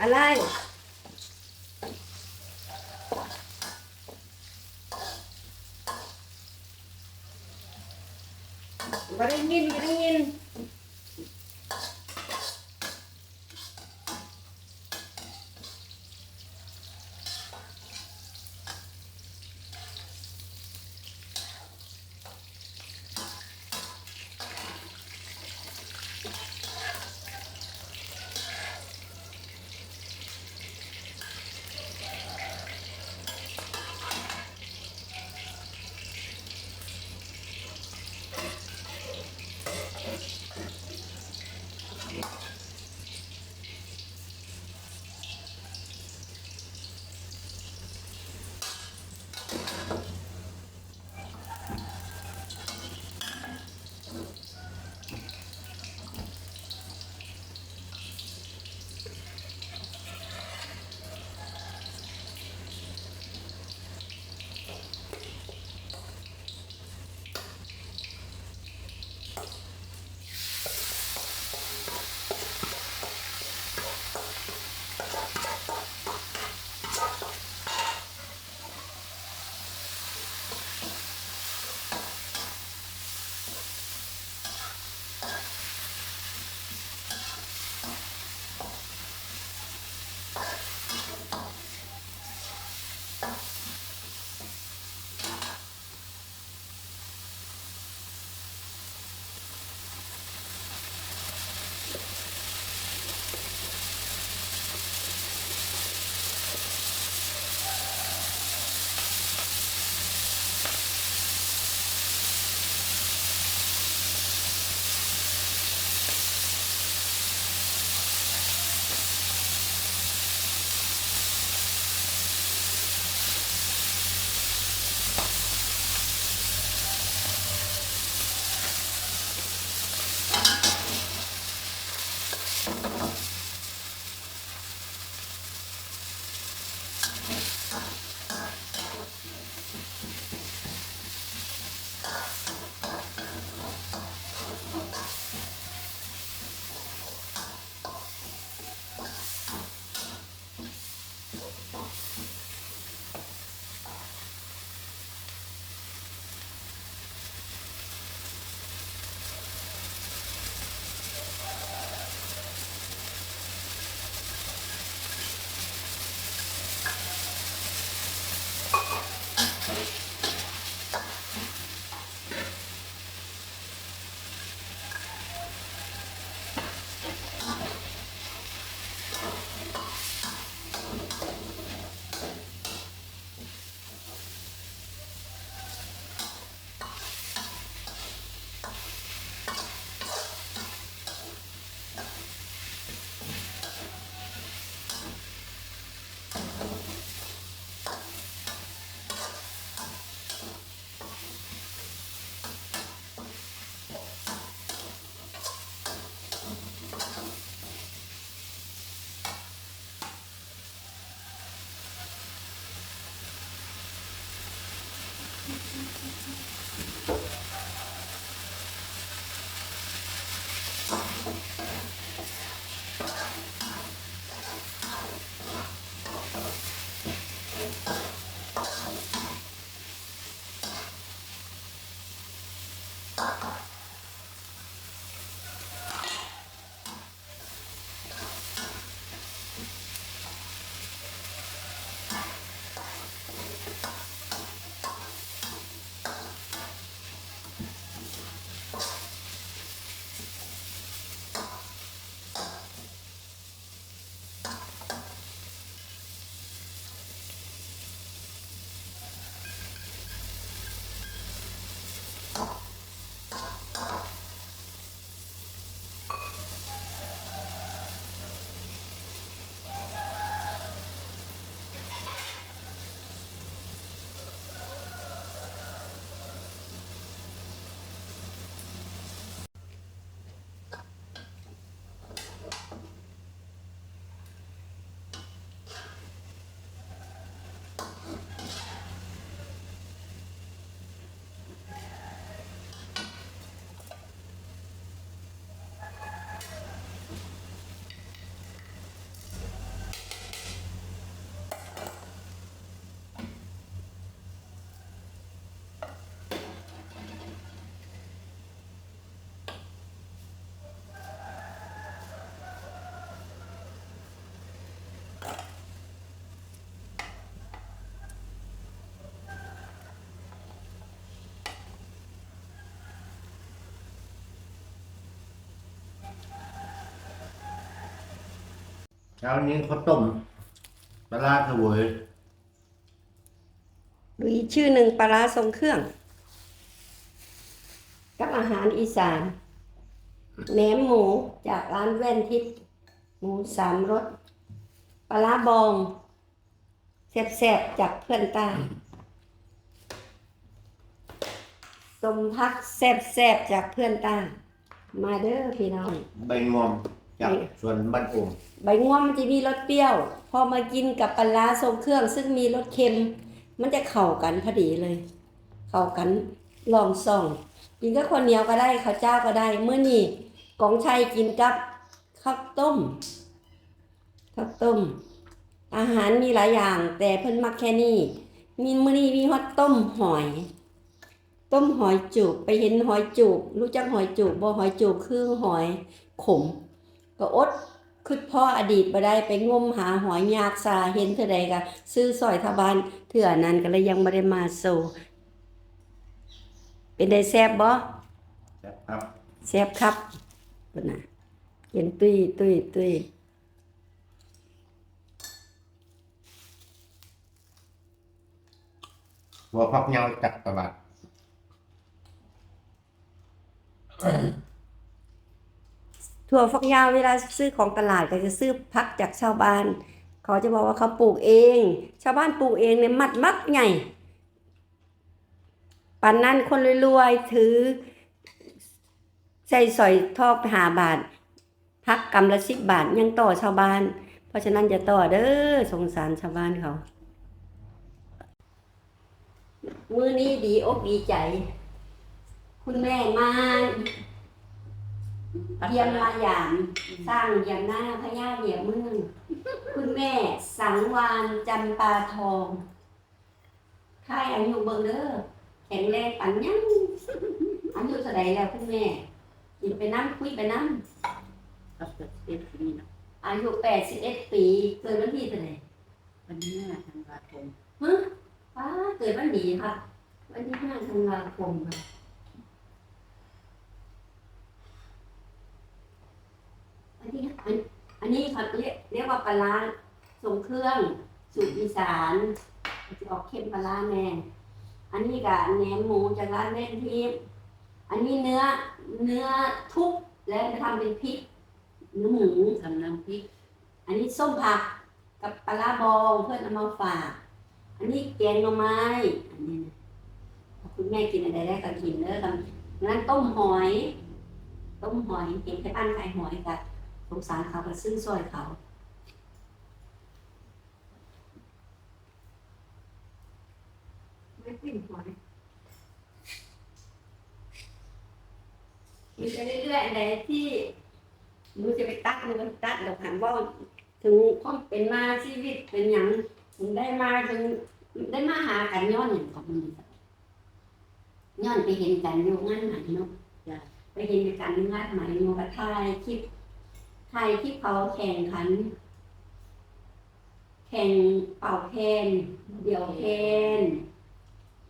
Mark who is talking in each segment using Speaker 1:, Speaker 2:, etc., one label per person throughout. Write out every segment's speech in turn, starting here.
Speaker 1: อะไรบ่ได้ยินบ่ได้ยิน
Speaker 2: Thank you.
Speaker 3: เช้านี้ข้าวต้มปลาร้าเสวย
Speaker 1: หรืออีกชื่อหนึ่งปลาร้าทรงเครื่อง กับอาหารอีสานแหนมหมูจากร้านแว่นทิพย์หมูสามรสปลาร้าบองแซ่บๆจากเพื่อนใต้สมพักแซ่บๆจากเพื่อนใต้มาเด้อพี่น้อง
Speaker 3: ใบงอม จากสวนบ้านโอง
Speaker 1: ใบง่วงมันจะมีรสเปรี้ยว พอมากินกับปลาร้าทรงเครื่อง ซึ่งมีรสเค็ม มันจะเข้ากันพอดีเลย เข้ากันลองส่อง กินกับข้าวเหนียวก็ได้ข้าวเจ้าก็ได้เมื่อนี่กองชัยกินกับข้าวต้มข้าวต้ม อาหารมีหลายอย่าง แต่เพิ่นมักแค่นี้มีมื้อนี้มีฮอดต้มหอย ต้มหอยจูบไปเห็นหอยจูบรู้จักหอยจูบบ่หอยจูบคือหอยขม ก็อดคือพ่ออดีตบ่ได้ไปงมหาหอยยากซาเห็นเท่าใดก็ซื้อสอยทบานเถื่อนั้นก็เลยยังบ่ได้มาโซเป็นได้แซ่บบ่
Speaker 3: ครับ
Speaker 1: แซ่บครับปุ่นน่ะเห็นตุ้ยตุ้ยตุ้ย
Speaker 3: หัวพักเหงาจากตลาด
Speaker 1: ถั่วฝักยาวเวลาซื้อของตลาดก็จะซื้อพักจากชาวบ้านเขาจะบอกว่าเขาปลูกเอง ชาวบ้านปลูกเองเนี่ยมัดมักใหญ่ปันนั้นคนรวยๆถือใส่สอยทอกหาบาท พักกำละสิบบาทยังต่อชาวบ้าน เพราะฉะนั้นจะต่อเด้อสงสารชาวบ้านเขา มือนี้ดีอกดีใจ คุณแม่มา เยี่ยมมายามสร้างอย่างหน้าพญาเหยียบมือคุณแม่สังวานจำปาทองค่ายอายุเบิ่งเด้อแข็งแรงปันยังอายุเท่าใดแล้วคุณแม่กินไปน้ำคุยไปน้
Speaker 4: เอาเปิดเอ็ดนี่นะำ
Speaker 1: อายุแปดสิบเอ็ดปี เกิดวันที่เท่าไหร่
Speaker 4: วันนี้ห้าธันวาคม
Speaker 1: ฮะป้าเกิดวันดีค่ะ วันที่ห้าธันวาคมค่ะ อันนี้อันอันนี้เขาเรียกเรียกว่าปลาร้าทรงเครื่องสูตรอีสานจะออกเค็มปลาร้าแน่อันนี้กับแหนมหมูจากร้านแม่ทิพย์อันนี้เนื้อเนื้อทุบแล้วทำเป็นพริกเนื้อหมู
Speaker 4: ทำน้ำพริก
Speaker 1: อันนี้ส้มผักกับปลาร้าบองเพื่อนเอามาฝาก อันนี้แกงหน่อไม้อันนี้นะคุณแม่กินอะไรได้ก็กินเด้อกันนั้นต้มหอย ต้มหอยเห็นแค่บ้านขายหอยกับ สงสารเขาก็ซื้อซอยเขาไม่กินหอยมีไปเรื่อยๆอันใดที่หนูจะไปตัดหนูก็ตัดเดี๋ยวหันว่าถึงความเป็นมาชีวิตเป็นอย่างถึงได้มาถึงได้มาหากันย้อนอย่างของมันย้อนไปเห็นกันอยู่งานไหนเนาะ
Speaker 4: จ้ะ
Speaker 1: ไปเห็นกันงานไหนโมกระทายคลิป ทยคลิปเขาแข่งขัน แข่งเป่าแคนเดี่ยวแคน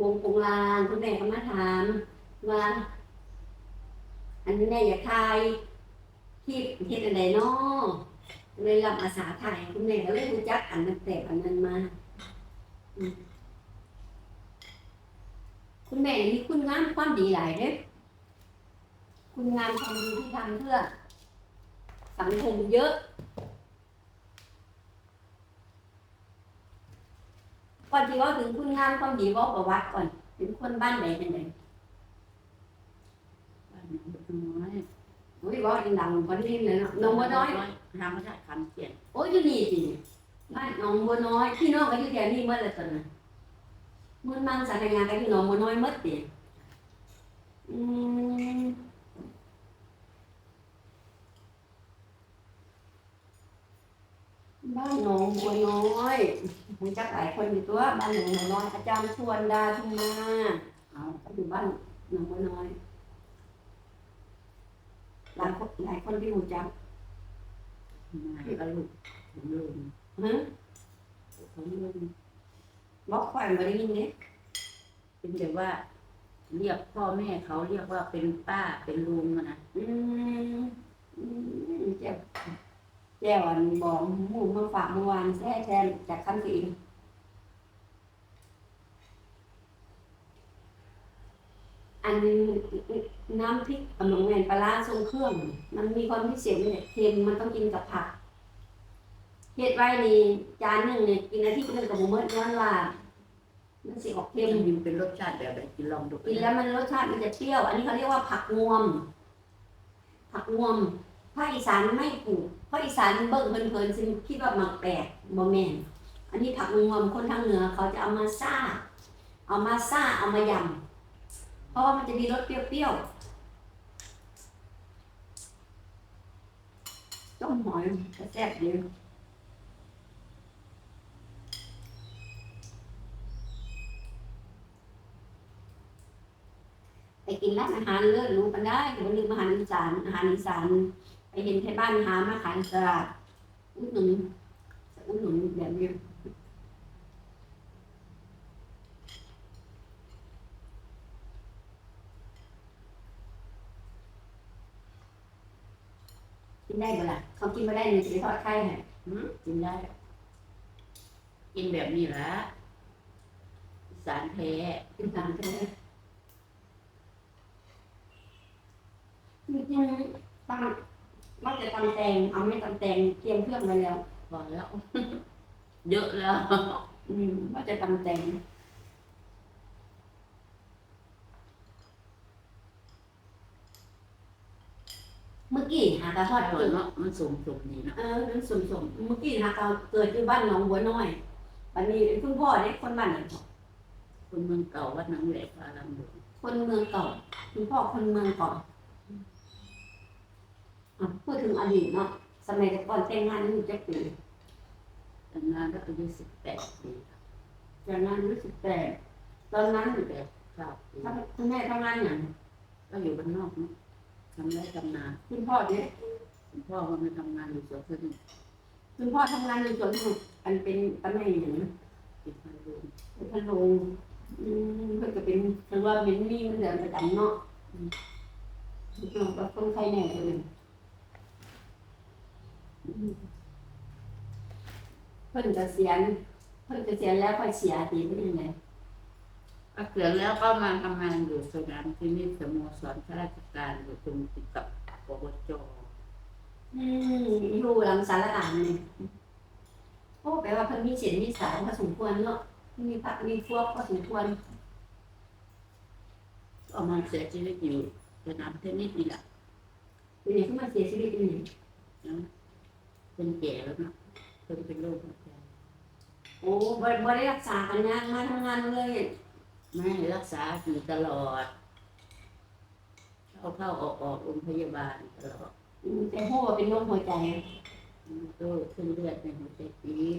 Speaker 1: วงกงลางคุณแม่ก็มาถาม ว่า อันนี้แม่อยากทายคลิปเฮ็ดอันใดเนาะเลยรับอาสาถ่ายคุณแม่ก็เลยรู้จักอันนั้นแต่อันนั้นมาคุณแม่มีคุณงามความดีหลายเด้อคุณงามความดีที่ทำเพื่อ สังคมเยอะก่อนที่ว่าถึงคุณงามความดีเว่าประวัติก่อนเป็นคนบ้านไหนเป็นไหน
Speaker 4: บ้านหนองบัวน้อย
Speaker 1: โอ้ยเว่าดังๆคนนี้เลยเนาะน้องบัวน้อย
Speaker 4: ทางพระราชคำเขียน
Speaker 1: โอ้ยอยู่นี่สิบ้านหน้องบัวน้อยพี่น้องก็อยู่แถวนี้เมื่อไรตอนนั้นมุ่นมันสารงานกันอยู่หน้องบัวน้อยเมื่อเดียวอืม บ้านหนองบัวน้อยรู้จักหลายคนอยู่ตัว บ้านหนองบัวน้อยอาจารย์ชวนดาทุ่มมา
Speaker 4: เอา
Speaker 1: ก็อยู่บ้านหนองบัวน้อยหลายคนหลายคนที่รู้จัก
Speaker 4: มาก็ลูกถึงลุง
Speaker 1: ฮะ
Speaker 4: ของลุง
Speaker 1: บอกข่อยมาได้ยินเนี่ย
Speaker 4: เป็นแต่ว่า เรียกพ่อแม่เขาเรียกว่าเป็นป้าเป็นลุงอะนะ
Speaker 1: อืมอืมเจ็บ แจ้วอันบอกหมูมาฝากเมื่อวานแท้แทนจากคำสิงอันน้ำพริกกับหนองแมนปลาร้าทรงเครื่อง มันมีความพิเศษเนี่ยเค็มมันต้องกินกับผักเฮ็ดไว้นี่จานหนึ่งเนี่ยกินอาทิตย์หนึงกับหมูเมื่อวันว่ามันสิออกเค็ม
Speaker 4: มันเป็นรสชาติแบบไหนกินลองดู
Speaker 1: กินแล้วมันรสชาติมันจะเปรี้ยว อันนี้เขาเรียกว่าผักงวม ผักงวมภาคอีสานไม่ปลูก ภาคอีสานเบิ่งเพลินๆซึ่งคิดว่ามันแปลกบ่แม่นอันนี้ผักงวมคนทางเหนือเขาจะเอามาซ่า เอามาซ่าเอามายำเพราะว่ามันจะมีรสเปรี้ยวๆต้มหอยก็แซ่บดีไปกินร้านอาหารเลิศรู้กันได้อย่าลืมอาหารอีสานอาหารอีสาน ไปเห็นที่บ้านหามาขายในตลาดอุดหนุนอุดหนุนแบบนี้กินได้บ่ล่ะเขากินมาได้หนึ่งสิทอดไข่ให้
Speaker 4: หืมกินได้ กินแบบนี้ละอีสารแท้
Speaker 1: กินตามกันเลยจริงๆตำ ว่าจะตำแตงเอาไม่ตำแตงเตรียมเครื่องไว้แล้ว
Speaker 4: พอแล้ว เยอะแล้ว
Speaker 1: อืมว่าจะตำแตงเมื่อกี้หากระทอด
Speaker 4: อร่อ
Speaker 1: เกิ
Speaker 4: ย
Speaker 1: ด
Speaker 4: เนาะมันสมสมดีเนาะ
Speaker 1: เออมันสมสมๆเมื่อกี้หากระเกิดที่บ้านหนองบัวน้อยวันนี้คุณพ่อได้คนบ้านไหน
Speaker 4: คนเมืองเก่าวัดหนังแหลกพาลังดู
Speaker 1: คนเมืองเก่า คุณพ่อคนเมืองก่อน อะพูดถึงอดีตเนาะสมัยแต่ก่อนแต่งงานนี่จะปี
Speaker 4: แต่งงานก็อายุสิบแปดปี
Speaker 1: แต่งงานรู้สึกแต่ตอนนั้น
Speaker 4: แปดเก้าปี
Speaker 1: ถ้าคุณแม่ทำงานอย่าง
Speaker 4: ก็อยู่บ้านนอกเนาะทำได้ทำนา
Speaker 1: คุณพ่อเนี่ย
Speaker 4: คุณพ่อก็ไม่ทำงานอยู่สวนสนุก
Speaker 1: คุณพ่อทำงานในสวนสนุกอันเป็นตำแหน่งอย่างนั้น
Speaker 4: ติดพันธุ์
Speaker 1: เป็นพะโลงอืมเพื่อจะเป็นถือว่าเป็นมีมันเดือนประจำเนาะอืมเราก็คนไทยแน่เลยอืม เพิ่นเกษียณเพิ่นเกษียณแล้วค่อยเสียตีเป็นยังไง
Speaker 4: เกษียณแล้วก็มาทำงานอยู่สนามที่นี่สโมสรข้าราชการอยู่ตรงติดกับปวจ
Speaker 1: อืมอยู่หลังสารอ่านนี่โอ้แปลว่าเพิ่นมีเสียงมีสายพอสมควรเนาะมีพักมีพวกพอสมควร
Speaker 4: ก็มาเสียชีวิตอยู่สนามเทนนิสนี่แหละ
Speaker 1: เป็นอย่างที่มาเสียชีวิตเป็นอย่าง
Speaker 4: นะ เป็นแก่แล้วนะเป็นเป็นโรคหัวใจ
Speaker 1: โอ้บ่บ่ได้รักษากันยากมาทำงานเลย
Speaker 4: ไม่รักษาอยู่ตลอดเข้าเข้าออกออกโรงพยาบาลตลอด
Speaker 1: อืมแต่โหว่าเป็นโรคหัวใจ
Speaker 4: ก็ขึ้นเลือดในหัวใจตีบ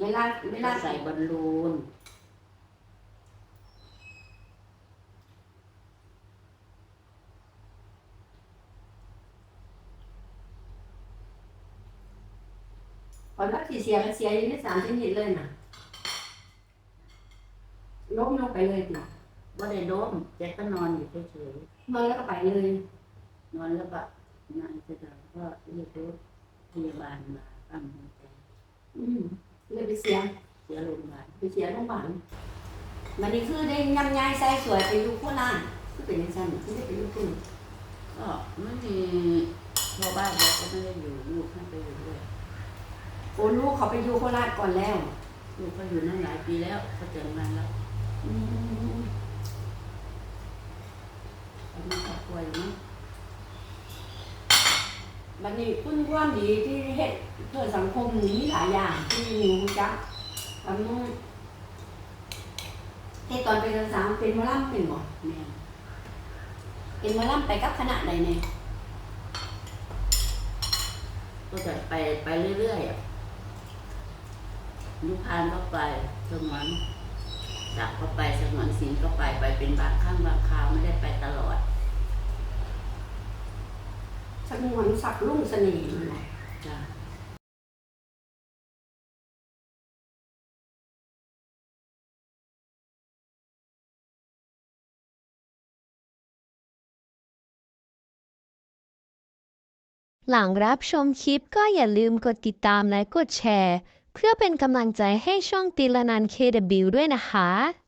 Speaker 1: เวลาเว
Speaker 4: เว
Speaker 1: ลา
Speaker 4: ลาใส่บอลลูน
Speaker 1: ก่อนว่าสิเสียก็เสียอยู่ในสามชนิดเลยน่ะล้มลงไปเลยติ
Speaker 4: ว่าได้ล้มแกก็นอนอยู่เฉย
Speaker 1: นอนแล้วก็ไปเลย
Speaker 4: ๆนอนแล้วก็นานเสร็จแล้วก็เรียกรถพยาบาลมาปั๊มหัวใจ
Speaker 1: อืมเลยไปเสีย
Speaker 4: เสียโรงพยาบาล
Speaker 1: ไปเสียโรงพยาบาลมันนี่คือได้ยำยายใส่สวยไปอยู่โคราชคือเป็นยังไงคือได้ไปอยู่ที่
Speaker 4: ก็ไม่มีชาวบ้านเราก็ไม่ได้อยู่ลูกให้ไปอยู่ด้วย
Speaker 1: โอ้ลูกเขาไปอยู่โคราชก่อนแล้ว
Speaker 4: ลูกก็อยู่นั่นหลายปีแล้วเขาแต่งงานแล้ว
Speaker 1: อืม
Speaker 4: เขามีครอบครัวอยู่มั้ง
Speaker 1: บัดนี้คุณความดีที่เฮ็ดเพื่อสังคมมีหลายอย่างที่หนูรู้จักทำเฮ็ดตอนเป็นนักศึกษาเป็นหมอลำเป็นบ่
Speaker 4: แม่
Speaker 1: เป็นหมอลำไปกับคณะใดเนี่ย
Speaker 4: ก็จะไปไปเรื่อยๆอะ ลูกพานก็ไปสงวนจักก็ไปสงวนศิลป์ก็ไปไปเป็นบางครั้งบางคราวไม่ได้ไปตลอด
Speaker 1: สักมวนสักลุ่งเสน่ห์นั่นแหละ
Speaker 4: จ้ะ
Speaker 5: หลังรับชมคลิปก็อย่าลืมกดติดตามและกดแชร์ เพื่อเป็นกำลังใจให้ช่องตีละนัน KW ด้วยนะคะ